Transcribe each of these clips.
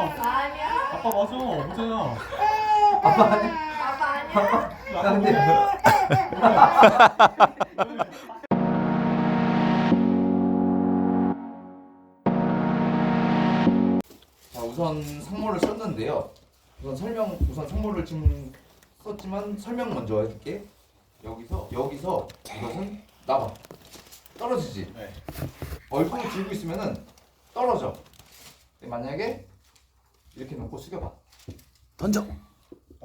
아니야? 아빠 맞아. 오잖아. 아빠 아니? 아빠 아니야? 나 근데 자 우선 상모를 썼는데요. 우선 설명 우선 상모를 지금 썼지만 설명 먼저 해줄게. 여기서 여기서 이것은 나봐 떨어지지. 네. 얼굴을 들고 있으면은 떨어져. 근데 만약에 이렇게 놓고 숙여봐. 던져.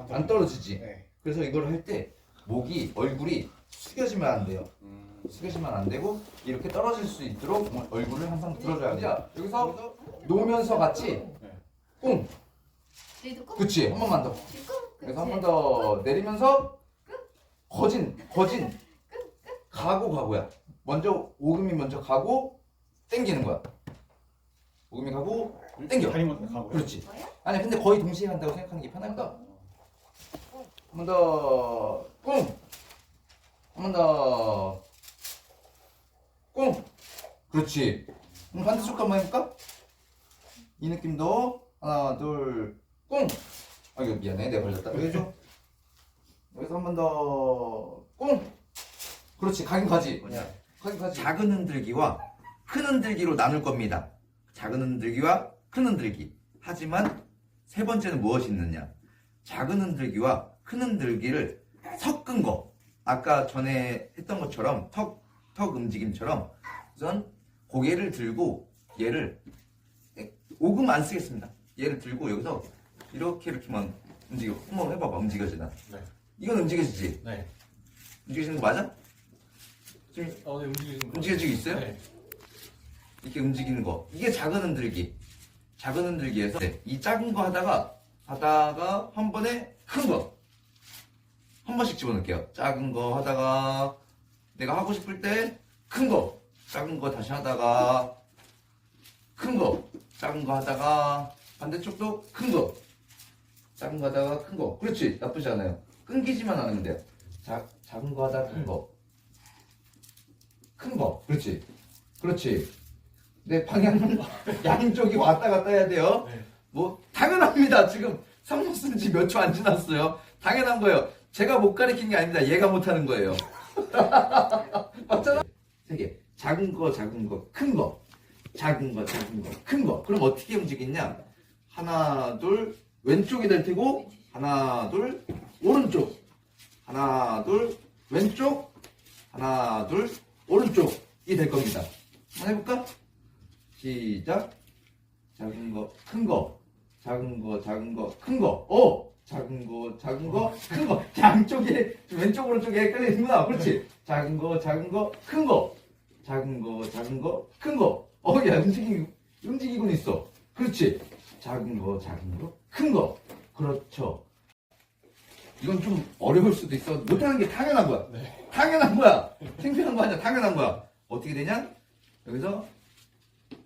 안 떨어지지. 네. 그래서 이걸 할 때 목이 얼굴이 숙여지면 안 돼요. 음. 숙여지면 안 되고 이렇게 떨어질 수 있도록 얼굴을 항상 들어줘야 돼요. 여기서 놓으면서 같이 꿍. 뒤도 꾹. 그치 한 번만 더. 꾹. 그래서 한? 번 더 내리면서 거진 거진 가고 가고야. 먼저 오금이 먼저 가고 땡기는 거야. 오금이 가고 땡겨. 다리 먼저 가고요. 그렇지. 아니 근데 거의 동시에 한다고 생각하는 게 편할까? 한 번 더 꿍. 한 번 더 꿍. 그렇지. 그럼 반대쪽 한번 해볼까? 이 느낌도 하나 둘 꿍. 아 이거 미안해 내가 걸렸다. 여기 해줘. 여기서 한 번 더 꿍. 그렇지 가긴 가지. 뭐냐? 가긴 가지. 작은 흔들기와 큰 흔들기로 나눌 겁니다. 작은 흔들기와 큰 흔들기. 하지만 세 번째는 무엇이 있느냐? 작은 흔들기와 큰 흔들기를 섞은 거. 아까 전에 했던 것처럼 턱, 턱 움직임처럼 우선 고개를 들고 얘를 오금 안 쓰겠습니다. 얘를 들고 여기서 이렇게 이렇게만 움직여. 한번 해봐봐. 움직여지나? 네. 이건 움직여지지? 네. 움직여지는 거 맞아? 지금 어, 네, 움직이는 거. 움직여지고 있어요? 네. 이렇게 움직이는 거. 이게 작은 흔들기. 작은 흔들기에서 네, 이 작은 거 하다가 하다가 한 번에 큰 거. 한 번씩 집어넣을게요. 작은 거 하다가 내가 하고 싶을 때 큰 거. 작은 거 다시 하다가 큰 거. 작은 거 하다가 반대쪽도 큰 거. 작은 거 하다가 큰 거. 그렇지. 나쁘지 않아요. 끊기지만 않으면 돼요. 자, 작은 거 하다가 큰 거. 큰 거. 그렇지. 그렇지 네, 방향은 양쪽이 왔다 갔다 해야 돼요. 네. 뭐, 당연합니다. 지금 상무 쓴 지 몇 초 안 지났어요. 당연한 거예요. 제가 못 가리키는 게 아닙니다. 얘가 못 하는 거예요. 맞잖아? 세 개. 작은 거, 작은 거, 큰 거. 작은 거, 작은 거, 큰 거. 그럼 어떻게 움직이냐? 하나, 둘, 왼쪽이 될 테고, 하나, 둘, 오른쪽. 하나, 둘, 왼쪽. 하나, 둘, 오른쪽이 될 겁니다. 한번 해볼까? 시작. 작은 거, 큰 거. 작은 거, 작은 거, 큰 거. 어! 작은 거, 작은 거, 큰 거. 양쪽에, 왼쪽, 오른쪽에 헷갈리는구나. 그렇지. 작은 거, 작은 거, 큰 거. 작은 거, 작은 거, 큰 거. 어, 야, 움직이고, 움직이고 있어. 그렇지. 작은 거, 작은 거, 큰 거. 그렇죠. 이건 좀 어려울 수도 있어. 못하는 게 당연한 거야. 네. 당연한 거야. 창피한 거 아니야. 당연한 거야. 어떻게 되냐? 여기서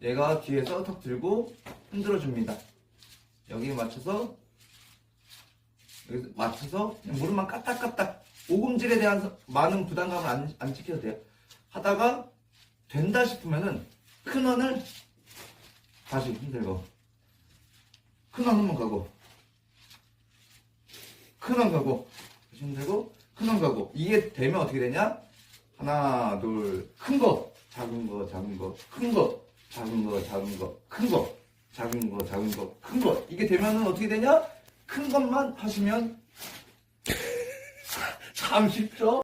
얘가 뒤에서 턱 들고 흔들어 줍니다. 여기에 맞춰서 여기서 맞춰서 무릎만 까딱까딱 오금질에 대한 서- 많은 부담감을 안, 안 지켜도 돼요. 하다가 된다 싶으면은 큰 원을 다시 흔들고 큰원 한번 가고 큰 원 가고 다시 흔들고 큰 원 가고 이게 되면 어떻게 되냐? 하나 둘 큰 거 작은 거 작은 거 큰거 작은 거 작은 거 큰 거 작은 거 작은 거 큰 거 이게 되면은 어떻게 되냐? 큰 것만 하시면 참 쉽죠?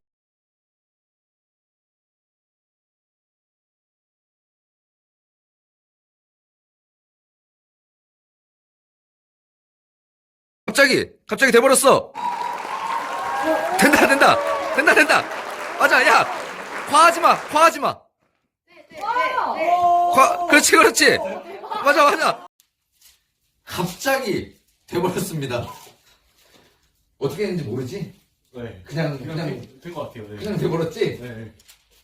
갑자기 갑자기 돼버렸어 된다 된다 된다 된다 맞아 야 과하지 마 과하지 마 네, 네. 과, 그렇지, 그렇지. 맞아, 맞아. 갑자기 돼버렸습니다. 어떻게 했는지 모르지? 네. 그냥, 그냥 그냥, 된것 같아요. 네. 그냥 돼버렸지? 네.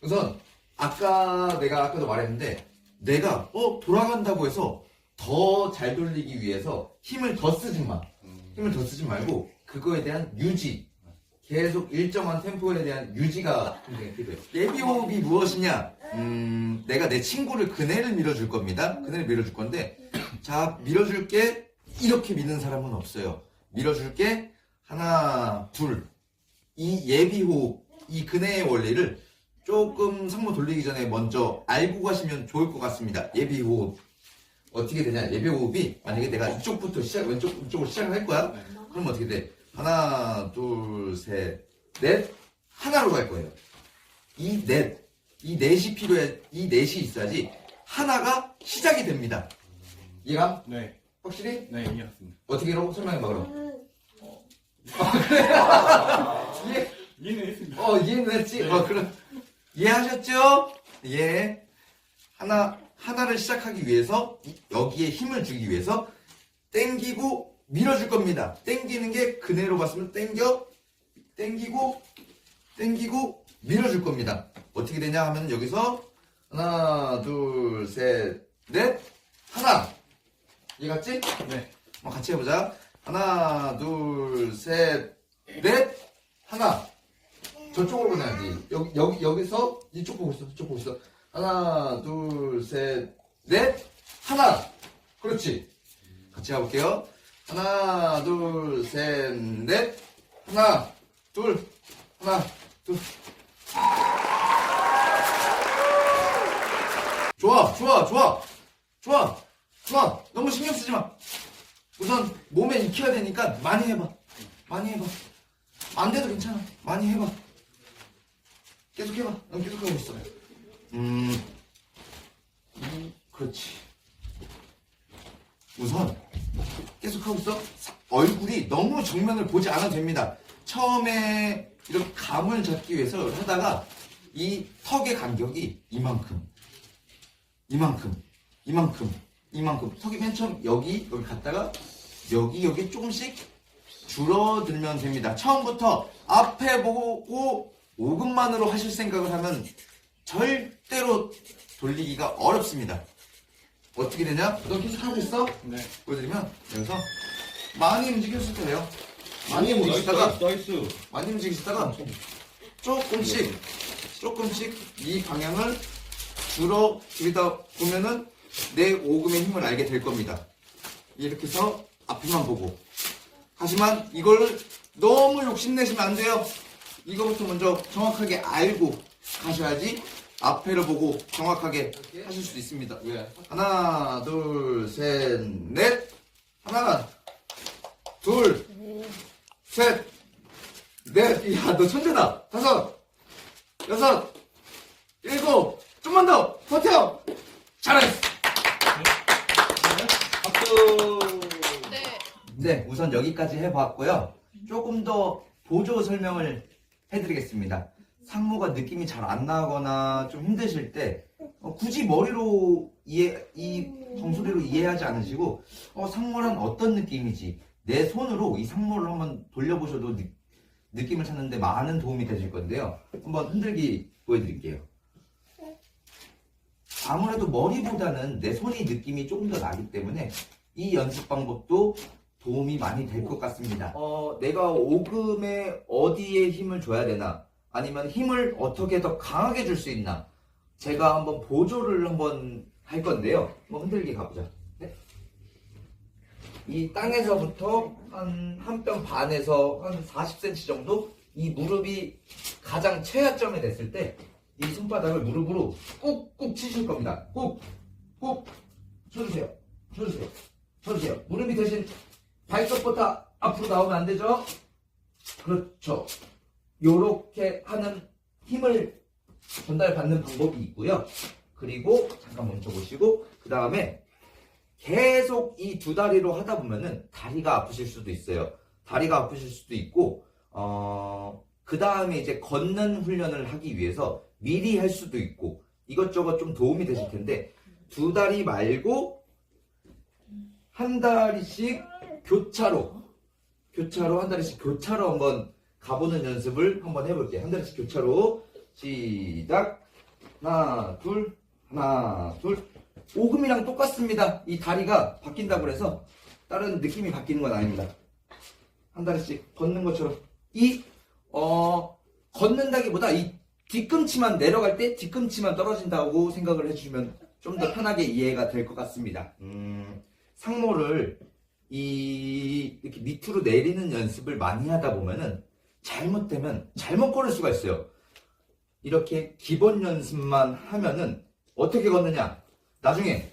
우선, 아까 내가 아까도 말했는데, 내가, 어, 돌아간다고 해서 더 잘 돌리기 위해서 힘을 더 쓰지 마. 음. 힘을 더 쓰지 말고, 그거에 대한 유지. 계속 일정한 템포에 대한 유지가 굉장히 필요해요. 예비 호흡이 무엇이냐? 음, 내가 내 친구를 그네를 밀어줄 겁니다. 그네를 밀어줄 건데, 자, 밀어줄게. 이렇게 미는 사람은 없어요. 밀어줄게. 하나, 둘. 이 예비호흡, 이 근해의 원리를 조금 상모 돌리기 전에 먼저 알고 가시면 좋을 것 같습니다. 예비호흡. 어떻게 되냐? 예비호흡이 만약에 내가 이쪽부터 시작, 왼쪽, 이쪽으로 시작을 할 거야? 그럼 어떻게 돼? 하나, 둘, 셋, 넷. 하나로 갈 거예요. 이 넷, 이 넷이 필요해, 이 넷이 있어야지 하나가 시작이 됩니다. 이해가? 네. 확실히? 네, 이해했습니다. 어떻게 라고 설명해 봐, 그럼. 이해, 이해는 했습니다. 어, 이해는 했지? 어, 그럼. 이해하셨죠? 예. 하나, 하나를 시작하기 위해서, 이- 여기에 힘을 주기 위해서, 땡기고 밀어줄 겁니다. 땡기는 게 그네로 봤으면 땡겨, 땡기고, 땡기고, 밀어줄 겁니다. 어떻게 되냐 하면 여기서, 하나, 둘, 셋, 넷, 하나. 이해갔지? 네. 한번 같이 해보자. 하나, 둘, 셋, 넷, 하나. 저쪽으로 보내야지. 여기, 여기, 여기서 이쪽 보고 있어. 이쪽 보고 있어. 하나, 둘, 셋, 넷, 하나. 그렇지. 같이 가볼게요. 하나, 둘, 셋, 넷, 하나, 둘, 하나, 둘. 좋아, 좋아, 좋아, 좋아, 좋아. 너무 신경 쓰지 마. 우선 몸에 익혀야 되니까 많이 해봐. 많이 해봐. 안 돼도 괜찮아. 많이 해봐. 계속 해봐. 넌 계속 하고 있어. 음, 음, 그렇지. 우선 계속 하고 있어. 사- 얼굴이 너무 정면을 보지 않아도 됩니다. 처음에 이렇게 감을 잡기 위해서 하다가 이 턱의 간격이 이만큼, 이만큼, 이만큼, 이만큼. 턱이 맨 처음 여기 여기 갔다가 여기 여기 조금씩 줄어들면 됩니다. 처음부터 앞에 보고 5분만으로 하실 생각을 하면 절대로 돌리기가 어렵습니다. 어떻게 되냐? 너 계속 하고 있어? 네. 보여드리면 여기서 많이 움직였을 거예요. 많이 움직이시다가 나이스. 많이 움직이시다가 조금씩 조금씩 이 방향을 줄어 줄이다 보면은 내 오금의 힘을 알게 될 겁니다. 이렇게 해서 앞에만 보고 하지만 이걸 너무 욕심내시면 안 돼요. 이거부터 먼저 정확하게 알고 가셔야지 앞에를 보고 정확하게 하실 수 있습니다. 왜? 하나, 둘, 셋, 넷. 하나, 둘, 셋, 넷. 야, 너 천재다. 다섯, 여섯, 일곱. 좀만 더 버텨. 잘했어. 박수. 네. 네, 우선 여기까지 해봤고요. 조금 더 보조 설명을 해드리겠습니다. 상모가 느낌이 잘 안 나거나 좀 힘드실 때 어, 굳이 머리로 이해 이 정수리로 이해하지 않으시고 어, 상모란 어떤 느낌이지 내 손으로 이 상모를 한번 돌려보셔도 느, 느낌을 찾는데 많은 도움이 되실 건데요. 한번 흔들기 보여드릴게요. 아무래도 머리보다는 내 손이 느낌이 조금 더 나기 때문에 이 연습 방법도 도움이 많이 될 것 같습니다. 어, 내가 오금에 어디에 힘을 줘야 되나? 아니면 힘을 어떻게 더 강하게 줄 수 있나? 제가 한번 보조를 한번 할 건데요. 한번 흔들기 가보자. 네? 이 땅에서부터 한 한 뼘 반에서 한 40cm 정도 이 무릎이 가장 최하점에 됐을 때 이 손바닥을 무릎으로 꾹꾹 치실 겁니다. 꾹, 꾹 쳐주세요. 쳐주세요. 쳐주세요. 무릎이 대신 발끝보다 앞으로 나오면 안 되죠? 그렇죠. 요렇게 하는 힘을 전달받는 방법이 있고요. 그리고 잠깐 멈춰 보시고 그 다음에 계속 이 두 다리로 하다 보면은 다리가 아프실 수도 있어요. 다리가 아프실 수도 있고 어, 그 다음에 이제 걷는 훈련을 하기 위해서 미리 할 수도 있고 이것저것 좀 도움이 되실 텐데 두 다리 말고 한 다리씩 교차로 교차로 한 다리씩 교차로 한번 가보는 연습을 한번 해볼게요. 한 다리씩 교차로 시작 하나 둘 하나 둘 오금이랑 똑같습니다. 이 다리가 바뀐다고 해서 다른 느낌이 바뀌는 건 아닙니다. 한 다리씩 걷는 것처럼 이 어, 걷는다기보다 이 뒤꿈치만 내려갈 때 뒤꿈치만 떨어진다고 생각을 해주시면 좀 더 편하게 이해가 될 것 같습니다. 음, 상모를 이 이렇게 밑으로 내리는 연습을 많이 하다 보면은 잘못되면 잘못 걸을 수가 있어요. 이렇게 기본 연습만 하면은 어떻게 걷느냐? 나중에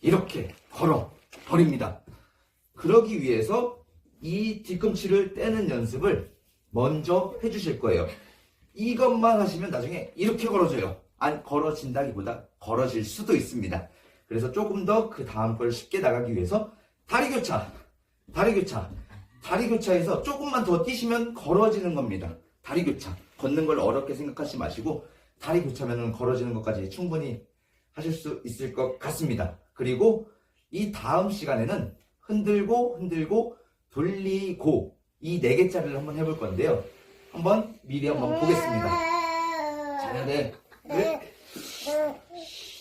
이렇게 걸어 버립니다. 그러기 위해서 이 뒤꿈치를 떼는 연습을 먼저 해주실 거예요. 이것만 하시면 나중에 이렇게 걸어져요. 안 걸어진다기보다 걸어질 수도 있습니다. 그래서 조금 더 그 다음 걸 쉽게 나가기 위해서 다리 교차, 다리 교차, 다리 교차에서 조금만 더 뛰시면 걸어지는 겁니다. 다리 교차. 걷는 걸 어렵게 생각하지 마시고 다리 교차면 걸어지는 것까지 충분히 하실 수 있을 것 같습니다. 그리고 이 다음 시간에는 흔들고 흔들고 돌리고 이 네 개짜리를 한번 해볼 건데요. 한번 미리 한번 보겠습니다. 자, 네. 네.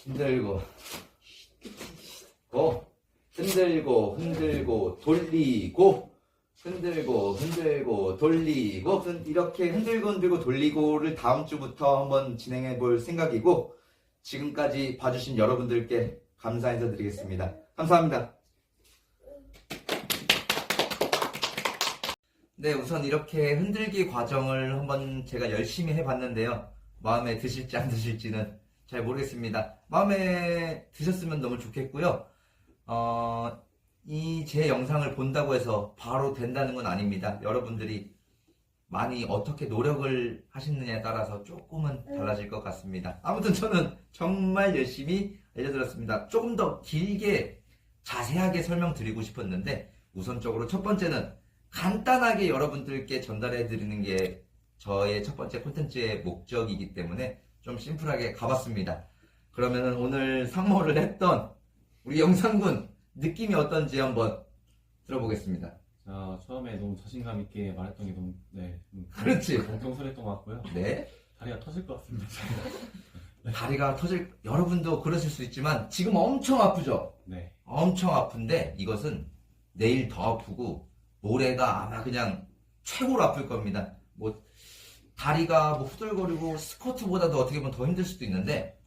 흔들고 고 흔들고 흔들고 돌리고 흔들고 흔들고 돌리고 흔- 이렇게 흔들고 흔들고 돌리고를 다음 주부터 한번 진행해 볼 생각이고 지금까지 봐주신 여러분들께 감사 인사드리겠습니다. 감사합니다. 네, 우선 이렇게 흔들기 과정을 한번 제가 열심히 해봤는데요. 마음에 드실지 안 드실지는 잘 모르겠습니다. 마음에 드셨으면 너무 좋겠고요. 어, 이 제 영상을 본다고 해서 바로 된다는 건 아닙니다. 여러분들이 많이 어떻게 노력을 하시느냐에 따라서 조금은 달라질 것 같습니다. 아무튼 저는 정말 열심히 알려드렸습니다. 조금 더 길게 자세하게 설명드리고 싶었는데 우선적으로 첫 번째는 간단하게 여러분들께 전달해 드리는 게 저의 첫 번째 콘텐츠의 목적이기 때문에 좀 심플하게 가봤습니다. 그러면은 오늘 상모를 했던 우리 영상군 느낌이 어떤지 한번 들어보겠습니다. 자, 처음에 너무 자신감 있게 말했던 게 너무, 네. 좀 그렇지. 경솔했던 것 같고요. 네. 다리가 터질 것 같습니다. 다리가 터질, 여러분도 그러실 수 있지만 지금 엄청 아프죠? 네. 엄청 아픈데 이것은 내일 더 아프고 모레가 아마 그냥 최고로 아플 겁니다. 뭐 다리가 뭐 후들거리고 스쿼트보다도 어떻게 보면 더 힘들 수도 있는데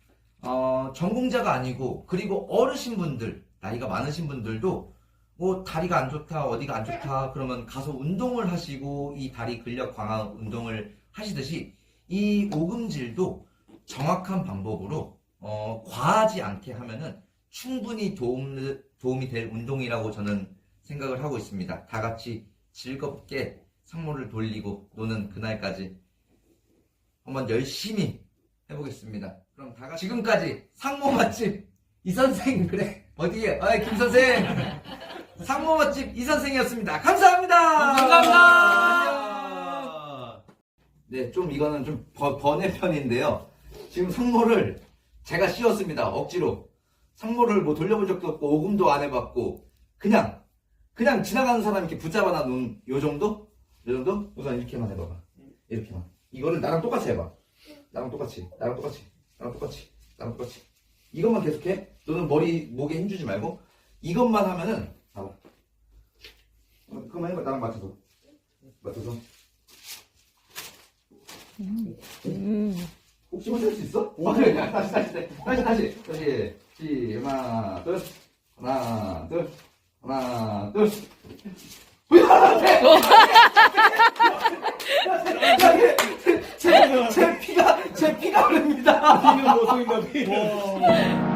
어, 전공자가 아니고 그리고 어르신 분들 나이가 많으신 분들도 뭐 다리가 안 좋다 어디가 안 좋다 그러면 가서 운동을 하시고 이 다리 근력 강화 운동을 하시듯이 이 오금질도 정확한 방법으로 어, 과하지 않게 하면은 충분히 도움, 도움이 될 운동이라고 저는 생각을 하고 있습니다. 다 같이 즐겁게 상모를 돌리고 노는 그날까지 한번 열심히 해보겠습니다. 그럼 다 같이 지금까지 상모 맛집 이 선생 그래 어디에? 아김 선생 상모 맛집 이 선생이었습니다. 감사합니다. 감사합니다. 네, 좀 이거는 좀 번- 번외 편인데요. 지금 상모를 제가 씌웠습니다. 억지로. 상모를 뭐 돌려본 적도 없고 오금도 안 해봤고 그냥 그냥 지나가는 사람 이렇게 붙잡아 놔 놓은 요 정도? 요 정도? 우선 이렇게만 해봐봐. 이렇게만. 이거를 나랑 똑같이 해봐. 나랑 똑같이. 나랑 똑같이. 나랑 똑같이. 나랑 똑같이. 이것만 계속해. 너는 머리 목에 힘주지 말고 이것만 하면은 봐봐. 어, 그만 해봐. 나랑 맞춰서. 맞춰서. 혹시 혼자 할수 있어? 어, 그래, 야, 다시, 다시, 다시, 다시, 다시, 시, 하나, 둘, 하나, 둘, 하나, 둘. 제, 제 피가, 제 피가 흐릅니다. 이는 뭐, 소인가 비.